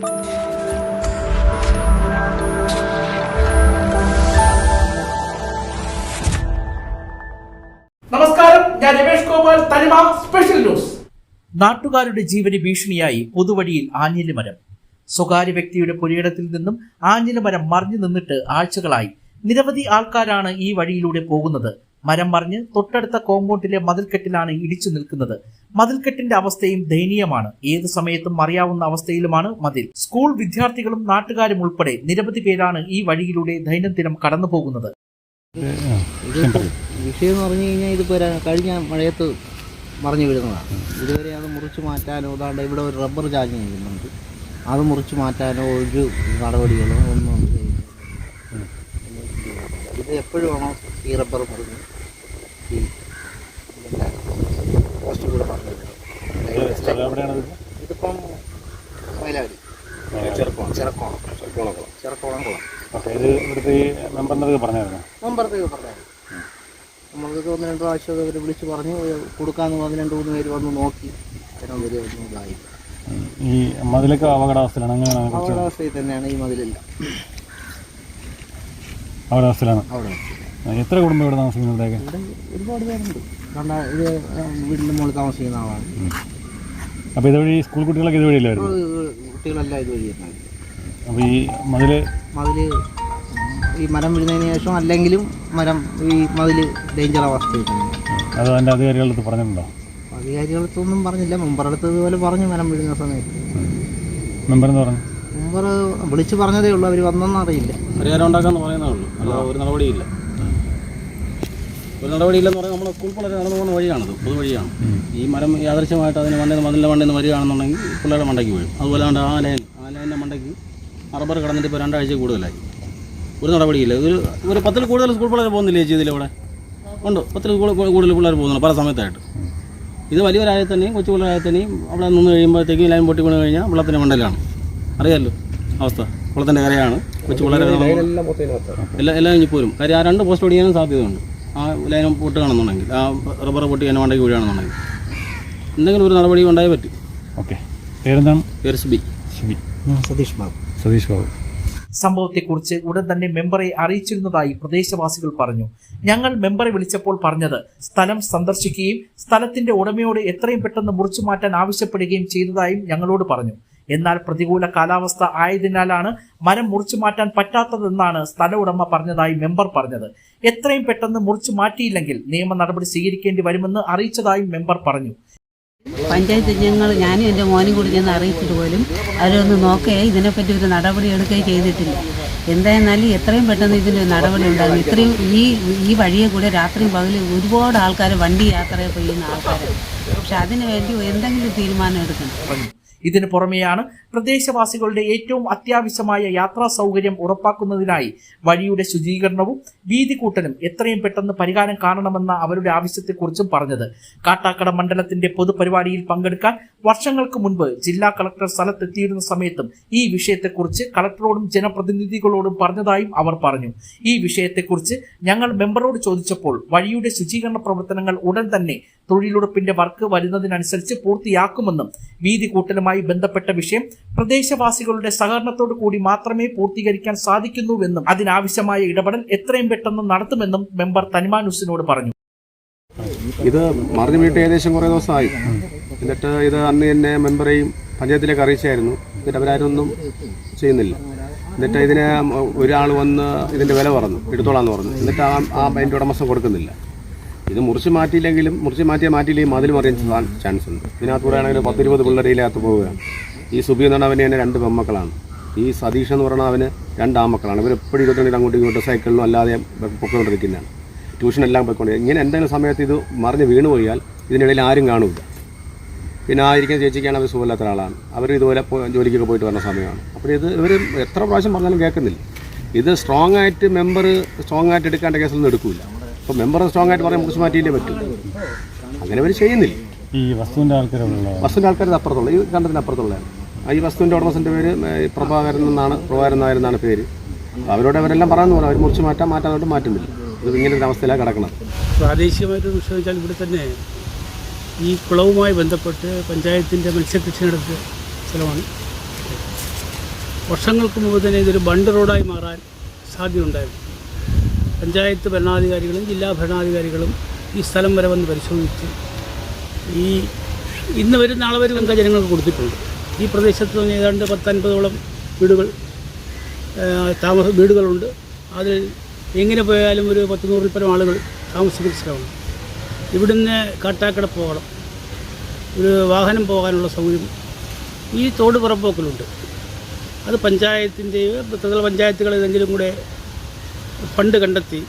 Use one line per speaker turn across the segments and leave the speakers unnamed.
നമസ്കാരം ഞാൻ രമേഷ് ഗോപാൽ തനിമ സ്പെഷ്യൽ ന്യൂസ് നാട്ടുകാരുടെ ജീവന് ഭീഷണിയായി പൊതുവഴിയിൽ ആഞ്ഞിലിമരം സ്വകാര്യ വ്യക്തിയുടെ പുരയിടത്തിൽ നിന്നും ആഞ്ഞിലിമരം മറിഞ്ഞു നിന്നിട്ട് ആഴ്ചകളായി. നിരവധി ആൾക്കാരാണ് ഈ വഴിയിലൂടെ പോകുന്നത്. മരം മറിഞ്ഞ് തൊട്ടടുത്ത കോമ്പൗണ്ടിലെ മതിൽക്കെട്ടിലാണ് ഇടിച്ചു നിൽക്കുന്നത്. മതിൽക്കെട്ടിന്റെ അവസ്ഥയും ദയനീയമാണ്. ഏത് സമയത്തും മറിയാവുന്ന അവസ്ഥയിലുമാണ് മതിൽ. സ്കൂൾ വിദ്യാർത്ഥികളും നാട്ടുകാരും ഉൾപ്പെടെ നിരവധി പേരാണ് ഈ വഴിയിലൂടെ ദൈനംദിനം കടന്നു പോകുന്നത്
വിഷയം എന്ന് പറഞ്ഞു കഴിഞ്ഞാൽ ഇതിപ്പോൾ കഴിഞ്ഞ മഴയത്ത് മറിഞ്ഞു വീഴുന്നതാണ്. ഇതുവരെ അത് മുറിച്ച് മാറ്റാനോ അതാണ്ട് ഇവിടെ ഒരു റബ്ബർ ചാഞ്ഞ് നിൽക്കുന്നുണ്ട്. അത് മുറിച്ച് മാറ്റാനോ ഒരു നടപടികളോ ഒന്നും ഇത് ഇത് എപ്പോഴുമാണോ ഈ റബ്ബർ മുറിഞ്ഞ് ഈ ഇതിന്റെ പോസ്റ്റ് കൂടെ പറഞ്ഞത് ഇതിപ്പം മയിലാടി ചെറുക്കോണം. ചെറുക്കോണം. ചെറുക്കോണം കുളം.
ഓക്കെ ഇത് ഇവിടുത്തെ ഈ മെമ്പറിനൊക്കെ പറഞ്ഞായിരുന്നു?
മുമ്പത്തേക്ക് പറഞ്ഞു നമ്മൾക്ക് ഒന്ന് രണ്ട് പ്രാവശ്യം അവർ വിളിച്ച് പറഞ്ഞു കൊടുക്കാന്ന് പറഞ്ഞ് രണ്ട് മൂന്ന് പേര് വന്ന് നോക്കി. വലിയ ഒന്നും ഇതായില്ല
ഈ മതിലൊക്കെ അപകടാവസ്ഥയിലാണ്. അങ്ങനെയാണ്
അപകടാവസ്ഥയിൽ തന്നെയാണ് ഈ മതിലില്ല.
അപകടാവസ്ഥയിലാണ്.
അവിടെ
എത്ര കുടുംബം ഇവിടെ താമസിക്കുന്നു
ഇവിടെ ഒരുപാട് പേരുണ്ട്. കണ്ട ഇത് വീടിന്റെ മുകളിൽ താമസിക്കുന്ന ആളാണ്.
അപ്പോൾ ഇതുവഴി സ്കൂൾ കുട്ടികളൊക്കെ ഇതുവഴിയില്ലായിരുന്നു
ഇപ്പോൾ കുട്ടികളെല്ലാം ഇതുവഴി തന്നെ
അപ്പോൾ ഈ മതിൽ
മതിൽ ഈ മരം വീഴുന്നതിന് ശേഷം അല്ലെങ്കിലും മരം ഈ മതിൽ ഡേഞ്ചർ അവസ്ഥ
അത് അതിന്റെ അധികാരികളടുത്ത് പറഞ്ഞിട്ടുണ്ടോ?
അധികാരികളടുത്തൊന്നും പറഞ്ഞില്ല. മുമ്പറടുത്ത് ഇതുപോലെ പറഞ്ഞു മരം വീഴുന്ന സമയത്ത്.
മെമ്പർ എന്ന് പറഞ്ഞു?
മെമ്പർ വിളിച്ച് പറഞ്ഞതേ ഉള്ളൂ. അവർ വന്നെന്ന് അറിയില്ല.
പരിഹാരം ഉണ്ടാക്കാന്ന് പറയുന്നേ ഉള്ളൂ. അല്ലാതെ ഒരു നടപടിയില്ല. ഒരു നടപടിയില്ലെന്ന് പറഞ്ഞാൽ നമ്മൾ സ്കൂൾ പിള്ളേർ നടന്നു പോകുന്ന വഴിയാണത് പൊതുവഴിയാണ്. ഈ മരം യാദൃശ്യമായിട്ട് അതിന് വണ്ടി മതിലിന്റെ മണ്ണിൽ നിന്ന് വരികയാണെന്നുണ്ടെങ്കിൽ പിള്ളേരുടെ മണ്ടയ്ക്ക് വീഴും അതുപോലെ കണ്ട് ആ ലൈൻ ആ ലൈനിന്റെ മണ്ടയ്ക്ക് റബ്ബർ കടന്നിട്ട് ഇപ്പോൾ രണ്ടാഴ്ച കൂടുതലായി. ഒരു നടപടിയില്ല. ഒരു ഒരു പത്തിൽ കൂടുതൽ സ്കൂൾ പിള്ളേർ പോകുന്നില്ലേ ചെയ്തില്ല ഇവിടെ? ഉണ്ട്. പത്തിൽ കൂടുതൽ പിള്ളേർ പോകുന്നുണ്ട് പല സമയത്തായിട്ട്. ഇത് വലിയൊരായ തന്നെയും കൊച്ചു പിള്ളേരായ തന്നെയും അവിടെ നിന്ന് കഴിയുമ്പോഴത്തേക്കും ലൈൻ പൊട്ടി പൊട്ടിക്കൊണ്ട് കഴിഞ്ഞാൽ വെള്ളത്തിന്റെ മണ്ടലാണ് അറിയാമല്ലോ അവസ്ഥ. കുളത്തിന്റെ കരയാണ് കൊച്ചു പിള്ളേരെ എല്ലാം എല്ലാം ഇനി പോരും. കാര്യം ആ രണ്ട് പോസ്റ്റ് ഓടിക്കാനും സാധ്യതയുണ്ട്. ആ ലൈൻ പൊട്ട് കാണുന്നുണ്ടെങ്കിൽ ആ റബ്ബർ പൊട്ടി അതിന്റെ മണ്ടയ്ക്ക് വീഴുകയാണെന്നുണ്ടെങ്കിൽ എന്തെങ്കിലും ഒരു നടപടി ഉണ്ടായേ പറ്റും.
ഓക്കെ. പേരെന്താണ്?
പേര് സുബി.
സുബി.
സതീഷ് ബാബു.
സതീഷ് ബാബു.
സംഭവത്തെക്കുറിച്ച് ഉടൻ തന്നെ മെമ്പറെ അറിയിച്ചിരുന്നതായി പ്രദേശവാസികൾ പറഞ്ഞു. ഞങ്ങൾ മെമ്പറെ വിളിച്ചപ്പോൾ പറഞ്ഞത് സ്ഥലം സന്ദർശിക്കുകയും സ്ഥലത്തിന്റെ ഉടമയോട് എത്രയും പെട്ടെന്ന് മുറിച്ചു മാറ്റാൻ ആവശ്യപ്പെടുകയും ചെയ്തതായും ഞങ്ങളോട് പറഞ്ഞു. എന്നാൽ പ്രതികൂല കാലാവസ്ഥ ആയതിനാലാണ് മരം മുറിച്ചു മാറ്റാൻ പറ്റാത്തതെന്നാണ് സ്ഥല ഉടമ പറഞ്ഞതായി മെമ്പർ പറഞ്ഞത്. എത്രയും പെട്ടെന്ന് മുറിച്ചു മാറ്റിയില്ലെങ്കിൽ നിയമ നടപടി സ്വീകരിക്കേണ്ടി വരുമെന്ന് അറിയിച്ചതായും മെമ്പർ പറഞ്ഞു.
പഞ്ചായത്ത് ഞങ്ങൾ ഞാനും എന്റെ മോനും കൂടി ചെന്ന് അറിയിച്ചിട്ട് പോലും അവരൊന്ന് നോക്കുകയോ ഇതിനെപ്പറ്റി ഒരു നടപടി എടുക്കുകയും ചെയ്തിട്ടില്ല. എന്തായിരുന്നാലും എത്രയും പെട്ടെന്ന് ഇതിന് നടപടി ഉണ്ടാകും ഇത്രയും ഈ ഈ വഴിയെ കൂടെ രാത്രിയും പകലും ഒരുപാട് ആൾക്കാർ വണ്ടി യാത്ര ചെയ്യുന്ന ആൾക്കാരാണ്. പക്ഷെ അതിനുവേണ്ടി എന്തെങ്കിലും തീരുമാനം എടുക്കണം.
ഇതിനു പുറമെയാണ് പ്രദേശവാസികളുടെ ഏറ്റവും അത്യാവശ്യമായ യാത്രാ സൗകര്യം ഉറപ്പാക്കുന്നതിനായി വഴിയുടെ ശുചീകരണവും വീതി കൂട്ടലും എത്രയും പെട്ടെന്ന് പരിഹാരം കാണണമെന്ന അവരുടെ ആവശ്യത്തെക്കുറിച്ചും പറഞ്ഞത്. കാട്ടാക്കട മണ്ഡലത്തിന്റെ പൊതുപരിപാടിയിൽ പങ്കെടുക്കാൻ വർഷങ്ങൾക്ക് മുൻപ് ജില്ലാ കളക്ടർ സ്ഥലത്തെത്തിയിരുന്ന സമയത്തും ഈ വിഷയത്തെക്കുറിച്ച് കളക്ടറോടും ജനപ്രതിനിധികളോടും പറഞ്ഞതായും അവർ പറഞ്ഞു. ഈ വിഷയത്തെക്കുറിച്ച് ഞങ്ങൾ മെമ്പറോട് ചോദിച്ചപ്പോൾ വഴിയുടെ ശുചീകരണ പ്രവർത്തനങ്ങൾ ഉടൻ തന്നെ തൊഴിലുറപ്പിന്റെ വർക്ക് വരുന്നതിനനുസരിച്ച് പൂർത്തിയാക്കുമെന്നും വീതി കൂട്ടലുമായി ബന്ധപ്പെട്ട വിഷയം പ്രദേശവാസികളുടെ സഹകരണത്തോടു കൂടി മാത്രമേ പൂർത്തീകരിക്കാൻ സാധിക്കുന്നുവെന്നും അതിനാവശ്യമായ ഇടപെടൽ എത്രയും പെട്ടെന്ന് നടത്തുമെന്നും മെമ്പർ തനിമാനുസിനോട് പറഞ്ഞു.
ഇത് മറിഞ്ഞു വീട്ട് ഏകദേശം കുറേ ദിവസമായി. എന്നിട്ട് ഇത് അന്ന് തന്നെ മെമ്പറേയും പഞ്ചായത്തിലേക്ക് അറിയിച്ചായിരുന്നു. എന്നിട്ട് അവരാരും ഒന്നും ചെയ്യുന്നില്ല. എന്നിട്ട് ഇതിന് ഒരാൾ വന്ന് ഇതിന്റെ വില പറഞ്ഞു. എടുത്തോളാന്ന് പറഞ്ഞു. എന്നിട്ട് ആ ആ അതിന്റെ ഉടമസ്ഥം കൊടുക്കുന്നില്ല. ഇത് മുറിച്ച് മാറ്റിയില്ലെങ്കിലും മുറിച്ച് മാറ്റിയാൽ മാറ്റിയില്ലെങ്കിൽ മതിൽ മറിയാൻ ചാൻസ് ഉണ്ട് ഇതിനകത്ത് ആണെങ്കിൽ പത്തിരുപത് പിള്ളേരിലകത്ത് പോവുകയാണ് ഈ സുബി എന്ന് പറഞ്ഞാൽ തന്നെ രണ്ട് പെമ്മക്കളാണ് ഈ സതീഷ് എന്ന് പറയുന്ന അവന് രണ്ട് ആമക്കളാണ് ഇവർ എപ്പോഴും ഇരുപത്തിരണ്ടിൽ അങ്ങോട്ടും ഇങ്ങോട്ടും സൈക്കിളിലും അല്ലാതെ പൊക്കോണ്ടിരിക്കുന്നതാണ്. ട്യൂഷനെല്ലാം പോയിക്കൊണ്ട് ഇങ്ങനെ എന്തെങ്കിലും സമയത്ത് ഇത് മറിഞ്ഞ് വീണ് പോയാൽ ഇതിനിടയിൽ ആരും കാണില്ല പിന്നെ ആ ഇരിക്കുന്ന ചേച്ചിക്കാണ് അവർ സുഖമില്ലാത്ത ഒരാളാണ്. അവർ ഇതുപോലെ ജോലിക്കൊക്കെ പോയിട്ട് വരുന്ന സമയമാണ്. അപ്പോൾ ഇത് ഇവർ എത്ര പ്രാവശ്യം പറഞ്ഞാലും കേൾക്കുന്നില്ല. ഇത് സ്ട്രോങ് ആയിട്ട് മെമ്പർ സ്ട്രോങ് ആയിട്ട് എടുക്കേണ്ട കേസൊന്നും എടുക്കില്ല അപ്പോൾ മെമ്പർ സ്ട്രോങ് ആയിട്ട് പറയാൻ മുറിച്ച് മാറ്റിയില്ലേ പറ്റും. അങ്ങനെ അവർ ചെയ്യുന്നില്ല.
ഈ വസ്തുവിന്റെ ആൾക്കാരുള്ള
വസ്തുവിന്റെ ആൾക്കാർ അപ്പുറത്തുള്ള ഈ കണ്ടതിന് അപ്പുറത്തുള്ളതാണ് ആ ഈ വസ്തുവിന്റെ ഉടമസ്ഥന്റെ പേര് പ്രഭാകരൻ എന്നാണ് പ്രഭാകരൻ നായർ എന്നാണ് പേര്. അവരോട് അവരെല്ലാം പറയുന്നു അവർ മുറിച്ച് മാറ്റാൻ മാറ്റാൻ മാറ്റുന്നില്ല. ഇത് ഇങ്ങനെ ഒരു അവസ്ഥയിലാണ് കിടക്കുന്നത്.
പ്രാദേശികമായിട്ട് വിഷയം വെച്ചാൽ ഇവിടെ തന്നെ ഈ കുളവുമായി ബന്ധപ്പെട്ട് പഞ്ചായത്തിന്റെ മത്സ്യകൃഷി നടത്തിയ സ്ഥലമാണ്. വർഷങ്ങൾക്ക് മുമ്പ് തന്നെ ഇതൊരു ബണ്ട് റോഡായി മാറാൻ സാധ്യതയുണ്ടായിരുന്നു. പഞ്ചായത്ത് ഭരണാധികാരികളും ജില്ലാ ഭരണാധികാരികളും ഈ സ്ഥലം വരെ വന്ന് പരിശോധിച്ച് ഈ ഇന്ന് വരും നാളെ വരും ഒക്കെ ജനങ്ങൾക്ക് കൊടുത്തിട്ടുണ്ട്. ഈ പ്രദേശത്ത് തന്നെ ഏതാണ്ട് പത്തൻപതോളം വീടുകൾ താമസ വീടുകളുണ്ട്. അതിൽ എങ്ങനെ പോയാലും ഒരു പത്ത് നൂറിൽ പരം ആളുകൾ താമസിക്കുന്ന സ്ഥലമാണ് ഇവിടുന്ന് കാട്ടാക്കട പോകണം. ഒരു വാഹനം പോകാനുള്ള സൗകര്യം. ഈ തോട് പുറമ്പോക്കലുണ്ട് അത് പഞ്ചായത്തിന്റെയോ ത്രിതല പഞ്ചായത്തുകൾ ഏതെങ്കിലും കൂടെ ഫണ്ട് കണ്ടെത്തി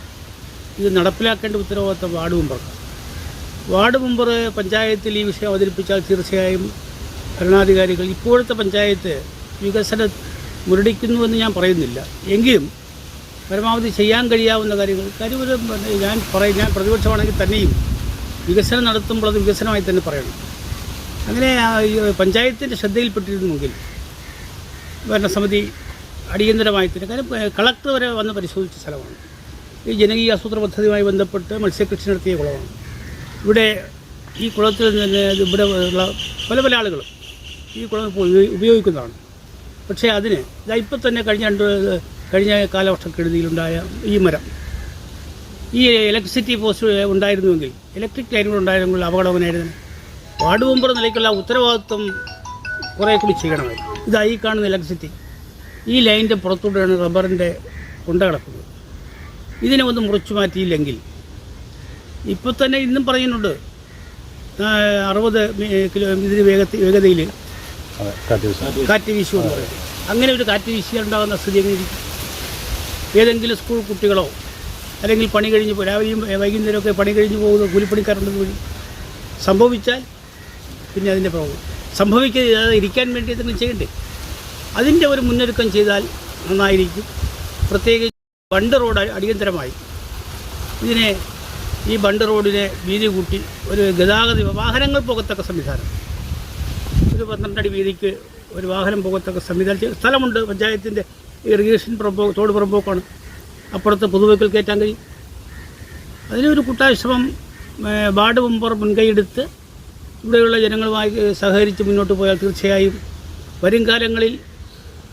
ഇത് നടപ്പിലാക്കേണ്ട ഉത്തരവാദിത്തം വാർഡ് മെമ്പർക്കാണ് വാർഡ് മെമ്പർ പഞ്ചായത്തിൽ ഈ വിഷയം അവതരിപ്പിച്ചാൽ തീർച്ചയായും ഭരണാധികാരികൾ ഇപ്പോഴത്തെ പഞ്ചായത്ത് വികസനം മുരടിക്കുന്നുവെന്ന് ഞാൻ പറയുന്നില്ല. എങ്കിലും പരമാവധി ചെയ്യാൻ കഴിയാവുന്ന കാര്യങ്ങൾ കാര്യം ഞാൻ പറയും ഞാൻ പ്രതിപക്ഷമാണെങ്കിൽ തന്നെയും വികസനം നടത്തുമ്പോൾ അത് വികസനമായി തന്നെ പറയണം. അങ്ങനെ പഞ്ചായത്തിന്റെ ശ്രദ്ധയിൽപ്പെട്ടിരുന്നുവെങ്കിൽ ഭരണസമിതി അടിയന്തരമായി തന്നെ. കാര്യം കളക്ടർ വരെ വന്ന് പരിശോധിച്ച സ്ഥലമാണ്. ഈ ജനകീയ ആസൂത്രണ പദ്ധതിയുമായി ബന്ധപ്പെട്ട് മത്സ്യകൃഷി നടത്തിയ കുളമാണ്. ഇവിടെ ഈ കുളത്തിൽ നിന്ന് ഇവിടെ ഉള്ള പല പല ആളുകളും ഈ കുളം ഉപയോഗിക്കുന്നതാണ്. പക്ഷേ അതിന് ഇതാ ഇപ്പം തന്നെ കഴിഞ്ഞ രണ്ട് കഴിഞ്ഞ കാലവർഷക്കെടുതിയിലുണ്ടായ ഈ മരം ഈ ഇലക്ട്രിസിറ്റി പോസ്റ്റ് ഉണ്ടായിരുന്നുവെങ്കിൽ ഇലക്ട്രിക് ലൈനുകൾ ഉണ്ടായിരുന്നെങ്കിൽ അപകടവനായിരുന്നു വാർഡ് മെമ്പർ നിലയ്ക്കുള്ള ഉത്തരവാദിത്വം കുറേ കൂടി ചെയ്യണമായിരുന്നു ഇതായി കാണുന്ന ഇലക്ട്രിസിറ്റി ഈ ലൈനിന്റെ പുറത്തൂടെയാണ് റബ്ബറിന്റെ കൊണ്ട കിടക്കുന്നത്. ഇതിനെ ഒന്ന് മുറിച്ചു മാറ്റിയില്ലെങ്കിൽ. ഇപ്പോൾ തന്നെ ഇന്നും പറയുന്നുണ്ട് അറുപത് മി- കിലോ ഇതിന് വേഗത്തിൽ വേഗതയിൽ
കാറ്റ് വീശും.
എന്ന് പറയും. അങ്ങനെ ഒരു കാറ്റ് വീശിയുണ്ടാകുന്ന സ്ഥിതി എങ്ങനെയിരിക്കും ഏതെങ്കിലും സ്കൂൾ കുട്ടികളോ അല്ലെങ്കിൽ പണി കഴിഞ്ഞ് രാവിലെയും വൈകുന്നേരമൊക്കെ പണി കഴിഞ്ഞ് പോകുന്ന കൂലിപ്പണിക്കാരുണ്ടെന്ന് വഴി സംഭവിച്ചാൽ പിന്നെ അതിന്റെ പ്രോബ്ലം സംഭവിക്കാതെ ഇരിക്കാൻ വേണ്ടി എന്തെങ്കിലും ചെയ്യണ്ടേ? അതിന്റെ ഒരു മുന്നൊരുക്കം ചെയ്താൽ നന്നായിരിക്കും. പ്രത്യേകിച്ച് ബണ്ട് റോഡ് അടിയന്തരമായി. ഇതിനെ ഈ ബണ്ട് റോഡിനെ വീതി കൂട്ടി ഒരു ഗതാഗത വാഹനങ്ങൾ പോകത്തക്ക സംവിധാനം. ഒരു പന്ത്രണ്ടടി വീതിക്ക് ഒരു വാഹനം പോകത്തക്ക സംവിധാനം സ്ഥലമുണ്ട്. പഞ്ചായത്തിന്റെ ഇറിഗേഷൻ പുറമ്പോ തോട് പുറമ്പോക്കാണ് അപ്പുറത്ത് പുതുവയ്ക്കൽ കയറ്റാൻ കഴിയും. അതിനൊരു കൂട്ടായ ശ്രമം ഏ, വാർഡ് മെമ്പർ മുൻകൈയെടുത്ത് ഇവിടെയുള്ള ജനങ്ങളുമായി സഹകരിച്ച് മുന്നോട്ട് പോയാൽ തീർച്ചയായും വരും കാലങ്ങളിൽ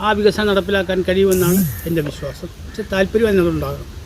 ആ വികസനം നടപ്പിലാക്കാൻ കഴിയുമെന്നാണ് എന്റെ വിശ്വാസം. പക്ഷേ താല്പര്യം അതിനകത്തുണ്ടാകണം